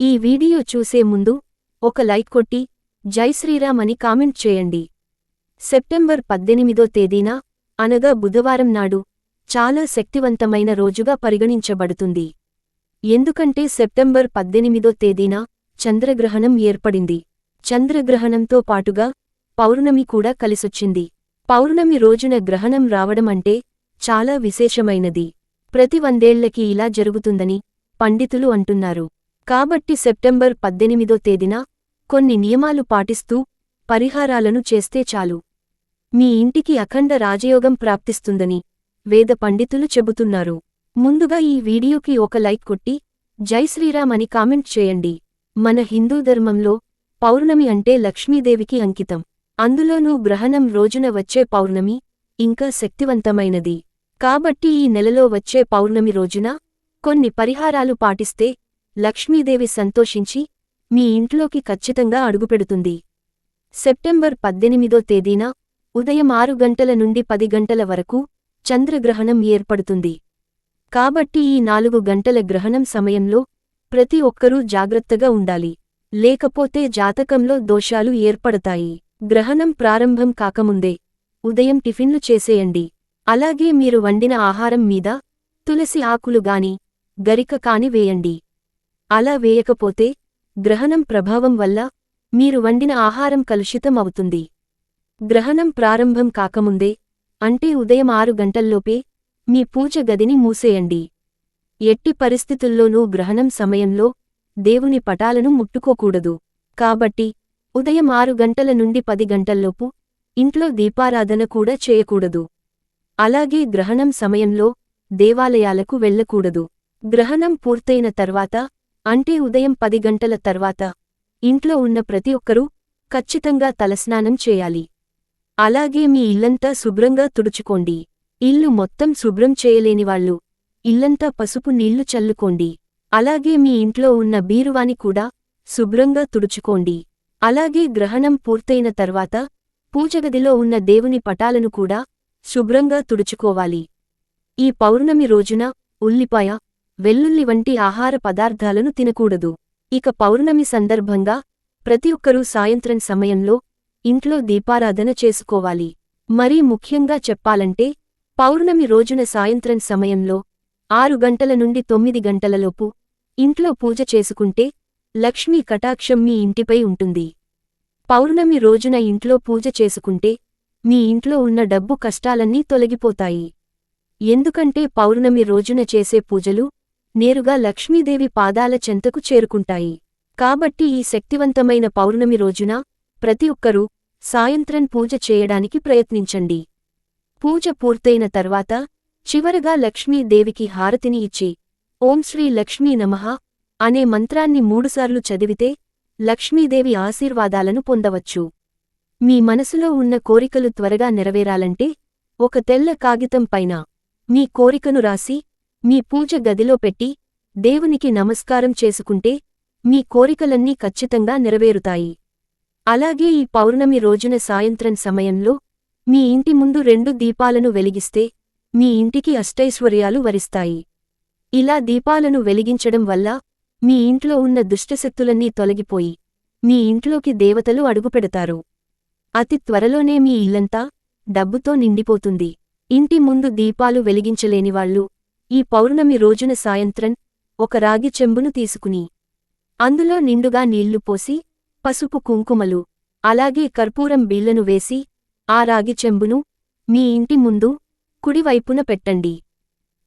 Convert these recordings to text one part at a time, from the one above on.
ఈ వీడియో చూసే ముందు ఒక లైక్ కొట్టి జై శ్రీరామ్ అని కామెంట్ చేయండి. సెప్టెంబర్ పద్దెనిమిదో తేదీన అనగా బుధవారం నాడు చాలా శక్తివంతమైన రోజుగా పరిగణించబడుతుంది. ఎందుకంటే సెప్టెంబర్ పద్దెనిమిదో తేదీన చంద్రగ్రహణం ఏర్పడింది. చంద్రగ్రహణంతో పాటుగా పౌర్ణమి కూడా కలిసొచ్చింది. పౌర్ణమి రోజున గ్రహణం రావడం అంటే చాలా విశేషమైనది. ప్రతి వందేళ్ళకి ఇలా జరుగుతుందని పండితులు అంటున్నారు. కాబట్టి సెప్టెంబర్ పద్దెనిమిదో తేదీన కొన్ని నియమాలు పాటిస్తూ పరిహారాలను చేస్తే చాలు. మీ ఇంటికి అఖండ రాజయోగం ప్రాప్తిస్తుందని వేద పండితులు చెబుతున్నారు. ముందుగా ఈ వీడియోకి ఒక లైక్ కొట్టి జై శ్రీరామ్ అని కామెంట్ చేయండి. మన హిందూ ధర్మంలో పౌర్ణమి అంటే లక్ష్మీదేవికి అంకితం. అందులోనూ గ్రహణం రోజున వచ్చే పౌర్ణమి ఇంకా శక్తివంతమైనది. కాబట్టి ఈ నెలలో వచ్చే పౌర్ణమి రోజున కొన్ని పరిహారాలు పాటిస్తే లక్ష్మీదేవి సంతోషించి మీ ఇంట్లోకి ఖచ్చితంగా అడుగుపెడుతుంది. సెప్టెంబర్ పద్దెనిమిదో తేదీన ఉదయం ఆరు గంటల నుండి పది గంటల వరకు చంద్రగ్రహణం ఏర్పడుతుంది. కాబట్టి ఈ నాలుగు గంటల గ్రహణం సమయంలో ప్రతి ఒక్కరూ జాగ్రత్తగా ఉండాలి. లేకపోతే జాతకంలో దోషాలు ఏర్పడతాయి. గ్రహణం ప్రారంభం కాకముందే ఉదయం టిఫిన్లు చేసేయండి. అలాగే మీరు వండిన ఆహారం మీద తులసి ఆకులు గాని గరిక కాని వేయండి. అలా వేయకపోతే గ్రహణం ప్రభావం వల్ల మీరు వండిన ఆహారం కలుషితం అవుతుంది. గ్రహణం ప్రారంభం కాకముందే అంటే ఉదయం ఆరు గంటల్లోపే మీ పూజ గదిని మూసేయండి. ఎట్టి పరిస్థితుల్లోనూ గ్రహణం సమయంలో దేవుని పటాలను ముట్టుకోకూడదు. కాబట్టి ఉదయం ఆరు గంటల నుండి పది గంటల్లోపు ఇంట్లో దీపారాధన కూడా చేయకూడదు. అలాగే గ్రహణం సమయంలో దేవాలయాలకు వెళ్ళకూడదు. గ్రహణం పూర్తయిన తర్వాత అంటే ఉదయం పది గంటల తర్వాత ఇంట్లో ఉన్న ప్రతి ఒక్కరూ ఖచ్చితంగా తలస్నానం చేయాలి. అలాగే మీ ఇల్లంతా శుభ్రంగా తుడుచుకోండి. ఇల్లు మొత్తం శుభ్రం చేయలేనివాళ్ళు ఇల్లంతా పసుపు నీళ్ళు చల్లుకోండి. అలాగే మీ ఇంట్లో ఉన్న బీరువాని కూడా శుభ్రంగా తుడుచుకోండి. అలాగే గ్రహణం పూర్తయిన తర్వాత పూజగదిలో ఉన్న దేవుని పటాలను కూడా శుభ్రంగా తుడుచుకోవాలి. ఈ పౌర్ణమి రోజున ఉల్లిపాయ వెల్లుల్లి వంటి ఆహార పదార్థాలను తినకూడదు. ఇక పౌర్ణమి సందర్భంగా ప్రతి ఒక్కరూ సాయంత్రం సమయంలో ఇంట్లో దీపారాధన చేసుకోవాలి. మరీ ముఖ్యంగా చెప్పాలంటే పౌర్ణమి రోజున సాయంత్రం సమయంలో ఆరు గంటల నుండి తొమ్మిది గంటలలోపు ఇంట్లో పూజ చేసుకుంటే లక్ష్మీ కటాక్షం మీ ఇంటిపై ఉంటుంది. పౌర్ణమి రోజున ఇంట్లో పూజ చేసుకుంటే మీ ఇంట్లో ఉన్న డబ్బు కష్టాలన్నీ తొలగిపోతాయి. ఎందుకంటే పౌర్ణమి రోజున చేసే పూజలు నేరుగా లక్ష్మీదేవి పాదాల చెంతకు చేరుకుంటాయి. కాబట్టి ఈ శక్తివంతమైన పౌర్ణమి రోజున ప్రతి ఒక్కరూ సాయంత్రం పూజ చేయడానికి ప్రయత్నించండి. పూజ పూర్తయిన తర్వాత చివరగా లక్ష్మీదేవికి హారతిని ఇచ్చి ఓం శ్రీ లక్ష్మీ నమః అనే మంత్రాన్ని మూడుసార్లు చదివితే లక్ష్మీదేవి ఆశీర్వాదాలను పొందవచ్చు. మీ మనసులో ఉన్న కోరికలు త్వరగా నెరవేరాలంటే ఒక తెల్ల కాగితం పైన మీ కోరికను రాసి మీ పూజ గదిలో పెట్టి దేవునికి నమస్కారం చేసుకుంటే మీ కోరికలన్నీ ఖచ్చితంగా నెరవేరుతాయి. అలాగే ఈ పౌర్ణమి రోజున సాయంత్రం సమయంలో మీ ఇంటి ముందు రెండు దీపాలను వెలిగిస్తే మీ ఇంటికి అష్టైశ్వర్యాలు వరిస్తాయి. ఇలా దీపాలను వెలిగించడం వల్ల మీ ఇంట్లో ఉన్న దుష్టశక్తులన్నీ తొలగిపోయి మీ ఇంట్లోకి దేవతలు అడుగుపెడతారు. అతి త్వరలోనే మీ ఇల్లంతా డబ్బుతో నిండిపోతుంది. ఇంటి ముందు దీపాలు వెలిగించలేనివాళ్ళు ఈ పౌర్ణమి రోజున సాయంత్రం ఒక రాగి చెంబును తీసుకుని అందులో నిండుగా నీళ్ళు పోసి పసుపు కుంకుమలు అలాగే కర్పూరం బీళ్ళను వేసి ఆ రాగి చెంబును మీ ఇంటి ముందు కుడివైపున పెట్టండి.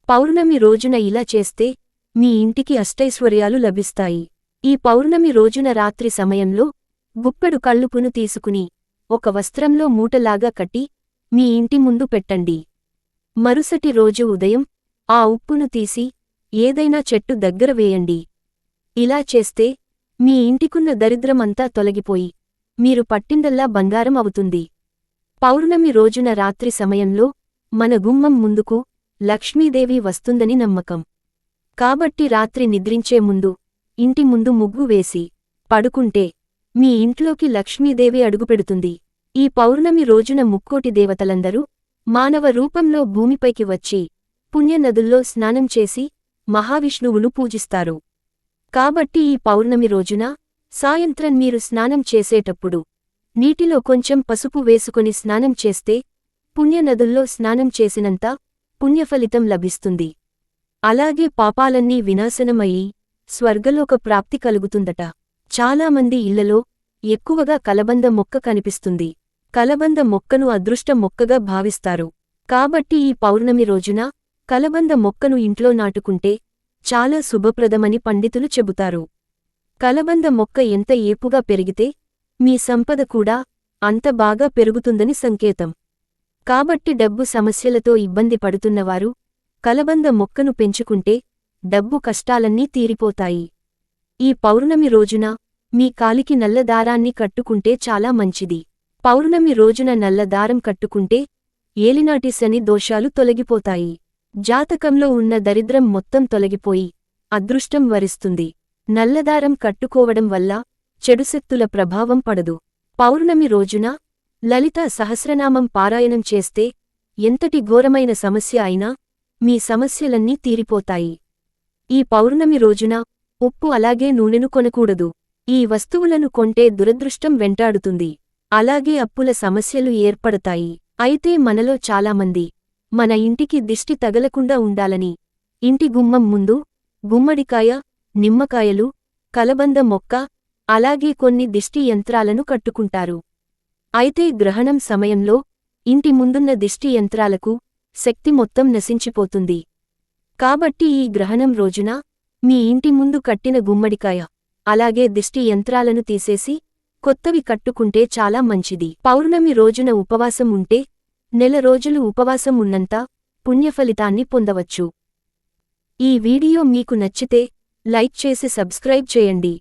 పౌర్ణమి రోజున ఇలా చేస్తే మీ ఇంటికి అష్టైశ్వర్యాలు లభిస్తాయి. ఈ పౌర్ణమి రోజున రాత్రి సమయంలో గుప్పెడు కళ్ళుపును తీసుకుని ఒక వస్త్రంలో మూటలాగా కట్టి మీ ఇంటి ముందు పెట్టండి. మరుసటి రోజు ఉదయం ఆ ఉప్పును తీసి ఏదైనా చెట్టు దగ్గర వేయండి. ఇలా చేస్తే మీ ఇంటికున్న దరిద్రమంతా తొలగిపోయి మీరు పట్టిందల్లా బంగారం అవుతుంది. పౌర్ణమి రోజున రాత్రి సమయంలో మన గుమ్మం ముందుకు లక్ష్మీదేవి వస్తుందని నమ్మకం. కాబట్టి రాత్రి నిద్రించే ముందు ఇంటి ముందు ముగ్గు వేసి పడుకుంటే మీ ఇంట్లోకి లక్ష్మీదేవి అడుగుపెడుతుంది. ఈ పౌర్ణమి రోజున ముక్కోటి దేవతలందరూ మానవ రూపంలో భూమిపైకి వచ్చి పుణ్యనదుల్లో స్నానం చేసి మహావిష్ణువును పూజిస్తారు. కాబట్టి ఈ పౌర్ణమి రోజున సాయంత్రం మీరు స్నానం చేసేటప్పుడు నీటిలో కొంచెం పసుపు వేసుకొని స్నానం చేస్తే పుణ్యనదుల్లో స్నానం చేసినంత పుణ్యఫలితం లభిస్తుంది. అలాగే పాపాలన్నీ వినాశనమయ్యి స్వర్గలోక ప్రాప్తి కలుగుతుందట. చాలామంది ఇళ్ళలో ఎక్కువగా కలబంద మొక్క కనిపిస్తుంది. కలబంద మొక్కను అదృష్ట మొక్కగా భావిస్తారు. కాబట్టి ఈ పౌర్ణమి రోజున కలబంద మొక్కను ఇంట్లో నాటుకుంటే చాలా శుభప్రదమని పండితులు చెబుతారు. కలబంద మొక్క ఎంత ఏపుగా పెరిగితే మీ సంపద కూడా అంత బాగా పెరుగుతుందని సంకేతం. కాబట్టి డబ్బు సమస్యలతో ఇబ్బంది పడుతున్నవారు కలబంద మొక్కను పెంచుకుంటే డబ్బు కష్టాలన్నీ తీరిపోతాయి. ఈ పౌర్ణమి రోజున మీ కాలికి నల్ల దారాన్ని కట్టుకుంటే చాలా మంచిది. పౌర్ణమి రోజున నల్ల దారం కట్టుకుంటే ఏలినాటి శని దోషాలు తొలగిపోతాయి. జాతకంలో ఉన్న దరిద్రం మొత్తం తొలగిపోయి అదృష్టం వరిస్తుంది. నల్లదారం కట్టుకోవడం వల్ల చెడుశక్తుల ప్రభావం పడదు. పౌర్ణమి రోజున లలిత సహస్రనామం పారాయణం చేస్తే ఎంతటి ఘోరమైన సమస్య అయినా మీ సమస్యలన్నీ తీరిపోతాయి. ఈ పౌర్ణమి రోజున ఉప్పు అలాగే నూనెను కొనకూడదు. ఈ వస్తువులను కొంటే దురదృష్టం వెంటాడుతుంది. అలాగే అప్పుల సమస్యలు ఏర్పడతాయి. అయితే మనలో చాలామంది మన ఇంటికి దిష్టి తగలకుండా ఉండాలని. ఇంటి గుమ్మం ముందు గుమ్మడికాయ నిమ్మకాయలు కలబంద మొక్క అలాగే కొన్ని దిష్టి యంత్రాలను కట్టుకుంటారు. అయితే గ్రహణం సమయంలో ఇంటి ముందున్న దిష్టి యంత్రాలకు శక్తి మొత్తం నశించిపోతుంది. కాబట్టి ఈ గ్రహణం రోజున మీ ఇంటి ముందు కట్టిన గుమ్మడికాయ అలాగే దిష్టి యంత్రాలను తీసేసి కొత్తవి కట్టుకుంటే చాలా మంచిది. పౌర్ణమి రోజున ఉపవాసం ఉంటే నెల రోజులు ఉపవాసం ఉన్నంత పుణ్యఫలితాన్ని పొందవచ్చు. ఈ వీడియో మీకు నచ్చితే లైక్ చేసి సబ్స్క్రైబ్ చేయండి.